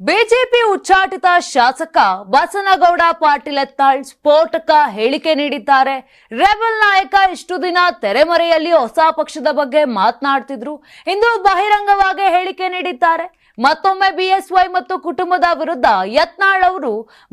BJP ಉಚ್ಚಾಟಿತ ಶಾಸಕ ಬಸನಗೌಡ ಪಾಟೀಲ್ ಎತ್ತಾಳ್ ಸ್ಫೋಟಕ ಹೇಳಿಕೆ ನೀಡಿದ್ದಾರೆ. ರೆಬಲ್ ನಾಯಕ ಇಷ್ಟು ದಿನ ತೆರೆಮರೆಯಲ್ಲಿ ಹೊಸ ಪಕ್ಷದ ಬಗ್ಗೆ ಮಾತನಾಡ್ತಿದ್ರು. ಇಂದು ಬಹಿರಂಗವಾಗಿ ಹೇಳಿಕೆ ನೀಡಿದ್ದಾರೆ. ಮತ್ತೊಮ್ಮೆ ಬಿಎಸ್ವೈ ಮತ್ತು ಕುಟುಂಬದ ವಿರುದ್ಧ ಯತ್ನಾಳ್ ಅವರು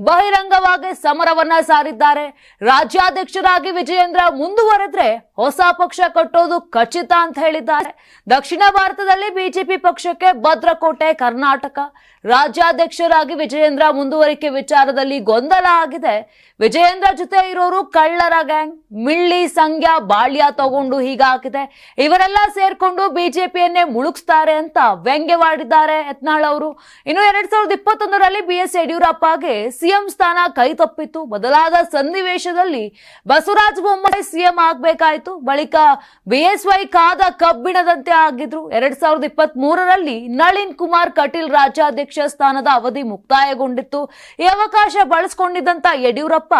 ಬಹಿರಂಗವಾಗಿ ಸಮರವನ್ನ ಸಾರಿದ್ದಾರೆ. ರಾಜ್ಯಾಧ್ಯಕ್ಷರಾಗಿ ವಿಜಯೇಂದ್ರ ಮುಂದುವರೆದ್ರೆ ಹೊಸ ಪಕ್ಷ ಕಟ್ಟೋದು ಖಚಿತ ಅಂತ ಹೇಳಿದ್ದಾರೆ. ದಕ್ಷಿಣ ಭಾರತದಲ್ಲಿ ಬಿಜೆಪಿ ಪಕ್ಷಕ್ಕೆ ಭದ್ರಕೋಟೆ, ಕರ್ನಾಟಕ. ರಾಜ್ಯಾಧ್ಯಕ್ಷರಾಗಿ ವಿಜಯೇಂದ್ರ ಮುಂದುವರಿಕೆ ವಿಚಾರದಲ್ಲಿ ಗೊಂದಲ ಆಗಿದೆ. ವಿಜಯೇಂದ್ರ ಜೊತೆ ಇರೋರು ಕಳ್ಳರ ಗ್ಯಾಂಗ್, ಮಿಳ್ಳಿ ಸಂಘ ಬಾಳ್ಯ ತಗೊಂಡು ಹೀಗಾಗಿದೆ. ಇವರೆಲ್ಲ ಸೇರ್ಕೊಂಡು ಬಿಜೆಪಿಯನ್ನೇ ಮುಳುಗಿಸ್ತಾರೆ ಅಂತ ವ್ಯಂಗ್ಯವಾಡಿದ್ದಾರೆ ಯತ್ನಾಳ್ ಅವರು. ಇನ್ನು ಎರಡ್ ಸಾವಿರದ ಇಪ್ಪತ್ತೊಂದರಲ್ಲಿ ಬಿ ಎಸ್ ಯಡಿಯೂರಪ್ಪಗೆ ಸಿಎಂ ಸ್ಥಾನ ಕೈ ತಪ್ಪಿತ್ತು. ಬದಲಾದ ಸನ್ನಿವೇಶದಲ್ಲಿ ಬಸವರಾಜ ಬೊಮ್ಮಾಯಿ ಸಿಎಂ ಆಗ್ಬೇಕಾಯ್ತು. ಬಳಿಕ ಬಿಎಸ್ವೈ ಕಾದ ಕಬ್ಬಿಣದಂತೆ ಆಗಿದ್ರು. ಎರಡ್ ಸಾವಿರದ ಇಪ್ಪತ್ತ್ ಮೂರರಲ್ಲಿ ನಳಿನ್ ಕುಮಾರ್ ಕಟೀಲ್ ರಾಜ್ಯಾಧ್ಯಕ್ಷ ಸ್ಥಾನದ ಅವಧಿ ಮುಕ್ತಾಯಗೊಂಡಿತ್ತು. ಈ ಅವಕಾಶ ಬಳಸಿಕೊಂಡಿದ್ದಂತ ಯಡಿಯೂರಪ್ಪ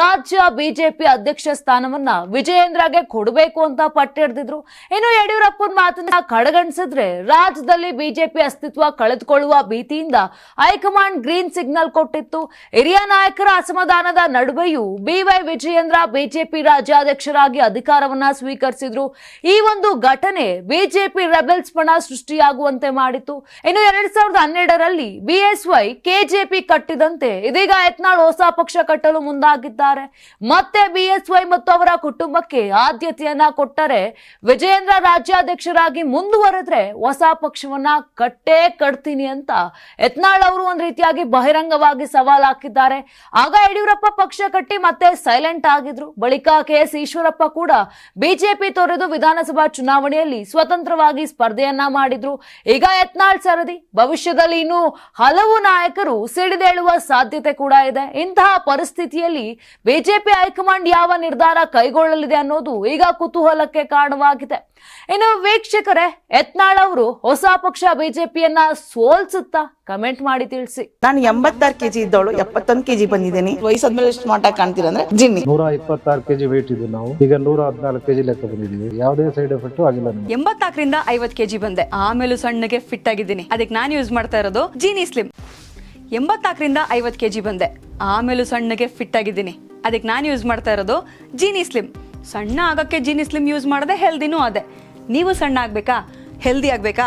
ರಾಜ್ಯ ಬಿಜೆಪಿ ಅಧ್ಯಕ್ಷ ಸ್ಥಾನವನ್ನ ವಿಜಯೇಂದ್ರಗೆ ಕೊಡಬೇಕು ಅಂತ ಪಟ್ಟಿಡ್ದಿದ್ರು. ಇನ್ನು ಯಡಿಯೂರಪ್ಪನ ಮಾತನ್ನ ಕಡೆಗಣಿಸಿದ್ರೆ ರಾಜ್ಯದಲ್ಲಿ ಬಿಜೆಪಿ ಅಸ್ತಿತ್ವ ಕಳೆದುಕೊಳ್ಳುವ ಭೀತಿಯಿಂದ ಹೈಕಮಾಂಡ್ ಗ್ರೀನ್ ಸಿಗ್ನಲ್ ಕೊಟ್ಟಿತ್ತು. ಹಿರಿಯ ನಾಯಕರ ಅಸಮಾಧಾನದ ನಡುವೆಯೂ ಬಿವೈ ವಿಜಯೇಂದ್ರ ಬಿಜೆಪಿ ರಾಜ್ಯಾಧ್ಯಕ್ಷರಾಗಿ ಅಧಿಕಾರವನ್ನ ಸ್ವೀಕರಿಸಿದ್ರು. ಈ ಒಂದು ಘಟನೆ ಬಿಜೆಪಿ ರೆಬೆಲ್ಸ್ ಪಣ ಸೃಷ್ಟಿಯಾಗುವಂತೆ ಮಾಡಿತು ಇನ್ನು ಎರಡ್ ಸಾವಿರದ ಹನ್ನೆರಡರಲ್ಲಿ ಬಿಎಸ್ವೈ ಕೆಜೆಪಿ ಕಟ್ಟಿದಂತೆ ಇದೀಗ ಯತ್ನಾಳ್ ಹೊಸ ಪಕ್ಷ ಕಟ್ಟಲು ಮುಂದಾಗಿದ್ದಾರೆ. ಮತ್ತೆ ಬಿಎಸ್ವೈ ಮತ್ತು ಅವರ ಕುಟುಂಬಕ್ಕೆ ಆದ್ಯತೆಯನ್ನ ಕೊಟ್ಟರೆ ವಿಜಯೇಂದ್ರ ರಾಜ್ಯಾಧ್ಯಕ್ಷರಾಗಿ ಮುಂದುವರೆದ್ರೆ ಹೊಸ ಪಕ್ಷವನ್ನ ಕಟ್ಟೇ ಕಟ್ತೀನಿ ಅಂತ ಯತ್ನಾಳ್ ಅವರು ಒಂದ್ ರೀತಿಯಾಗಿ ಬಹಿರಂಗವಾಗಿ ಸವಾಲ್ ಹಾಕಿದ್ದಾರೆ. ಆಗ ಯಡಿಯೂರಪ್ಪ ಪಕ್ಷ ಕಟ್ಟಿ ಮತ್ತೆ ಸೈಲೆಂಟ್ ಆಗಿದ್ರು. ಬಳಿಕ ಕೆ ಎಸ್ ಈಶ್ವರಪ್ಪ ಕೂಡ ಬಿಜೆಪಿ ತೊರೆದು ವಿಧಾನಸಭಾ ಚುನಾವಣೆಯಲ್ಲಿ ಸ್ವತಂತ್ರವಾಗಿ ಸ್ಪರ್ಧೆಯನ್ನ ಮಾಡಿದ್ರು. ಈಗ ಯತ್ನಾಳ್ ಸರದಿ. ಭವಿಷ್ಯದಲ್ಲಿ ಇನ್ನು ಹಲವು ನಾಯಕರು ಸಿಡಿದೇಳುವ ಸಾಧ್ಯತೆ ಕೂಡ ಇದೆ. ಇಂತಹ ಪರಿಸ್ಥಿತಿಯಲ್ಲಿ ಬಿಜೆಪಿ ಹೈಕಮಾಂಡ್ ಯಾವ ನಿರ್ಧಾರ ಕೈಗೊಳ್ಳಲಿದೆ ಅನ್ನೋದು ಈಗ ಕುತೂಹಲಕ್ಕೆ ಕಾರಣವಾಗಿದೆ. ಇನ್ನು ವೀಕ್ಷಕರೇ, ಯತ್ನಾಳ್ ಅವರು ಹೊಸ ಪಕ್ಷ ಬಿಜೆಪಿಯನ್ನ ಸೋಲ್ಸುತ್ತಾ? ಕಮೆಂಟ್ ಮಾಡಿ ತಿಳಿಸಿ. ನಾನು ಎಂಬತ್ತಾರು ಕೆಜಿ ಇದ್ದವಳು ಎಪ್ಪತ್ತೊಂದು ಕೆಜಿ ಬಂದಿದ್ದೀನಿ. ವಯಸ್ಸಾದ್ಮೇಲೆ ಎಷ್ಟು ಮಾಟ ಕಾಣ್ತೀರ ಅಂದ್ರೆ ಜಿನ್ನಿ. ನೂರ ಇಪ್ಪತ್ತಾರು ಕೆಜಿ ವೇಟ್ ಇದ್ದು ನಾವು. ಈಗ ನೂರ ಹದಿನಾಲ್ಕು ಕೆಜಿ ಲೆಕ್ಕ ಬಂದಿದ್ದೀವಿ. ಯಾವುದೇ ಸೈಡ್ ಎಫೆಕ್ಟ್ ಆಗಿಲ್ಲ ನಮಗೆ. ಎಂಬತ್ನಾಲ್ಕರಿಂದ ಐವತ್ ಕೆಜಿ ಬಂದೆ. ಆಮೇಲೂ ಸಣ್ಣಗೆ ಫಿಟ್ ಆಗಿದ್ದೀನಿ. ಅದಕ್ಕೆ ನಾನು ಯೂಸ್ ಮಾಡ್ತಾ ಇರೋದು ಜೀನಿ ಸ್ಲಿಮ್ ಎಂಬತ್ನಾಲ್ಕರಿಂದ ಐವತ್ ಕೆಜಿ ಬಂದೆ. ಆಮೇಲೂ ಸಣ್ಣಗೆ ಫಿಟ್ ಆಗಿದ್ದೀನಿ. ಅದಕ್ಕೆ ನಾನು ಯೂಸ್ ಮಾಡ್ತಾ ಇರೋದು ಜೀನಿ ಸ್ಲಿಮ್ ಸಣ್ಣ ಆಗಕ್ಕೆ ಜೀನಿ ಸ್ಲಿಮ್ ಯೂಸ್ ಮಾಡದೆ ಹೆಲ್ದಿನೂ ಅದೇ. ನೀವು ಸಣ್ಣ ಆಗ್ಬೇಕಾ? ಹೆಲ್ದಿ ಆಗ್ಬೇಕಾ?